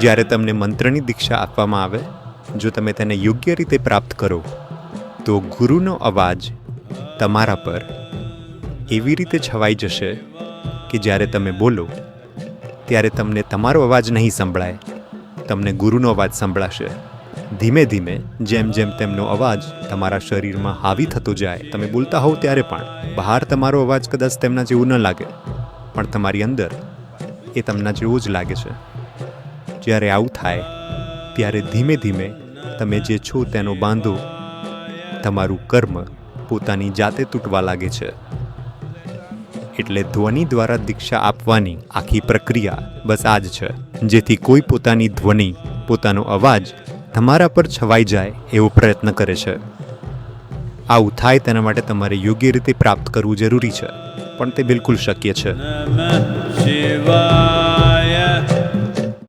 જ્યારે તમને મંત્રની દીક્ષા આપવામાં આવે, જો તમે તેને યોગ્ય રીતે પ્રાપ્ત કરો, તો ગુરુનો અવાજ તમારા પર એવી રીતે છવાઈ જશે કે જ્યારે તમે બોલો, ત્યારે તમને તમારો અવાજ નહીં સંભળાય, તમને ગુરુનો અવાજ સંભળાશે. ધીમે ધીમે, જેમ જેમ તેમનો અવાજ તમારા શરીરમાં હાવી થતો જાય, તમે બોલતા હોવ ત્યારે પણ, બહાર તમારો અવાજ કદાચ તેમના જેવું ન લાગે, પણ તમારી અંદર એ તેમના જેવો જ લાગે છે. જ્યારે આવું થાય, ત્યારે ધીમે ધીમે તમે જે છો તેનો બાંધો, તમારું કર્મ પોતાની જાતે તૂટવા લાગે છે. એટલે ધ્વનિ દ્વારા દીક્ષા આપવાની આખી પ્રક્રિયા બસ આ જ છે, જેથી કોઈ પોતાની ધ્વનિ, પોતાનો અવાજ તમારા પર છવાઈ જાય એવો પ્રયત્ન કરે છે. આવું થાય તેના માટે તમારે યોગ્ય રીતે પ્રાપ્ત કરવું જરૂરી છે, પણ તે બિલકુલ શક્ય છે.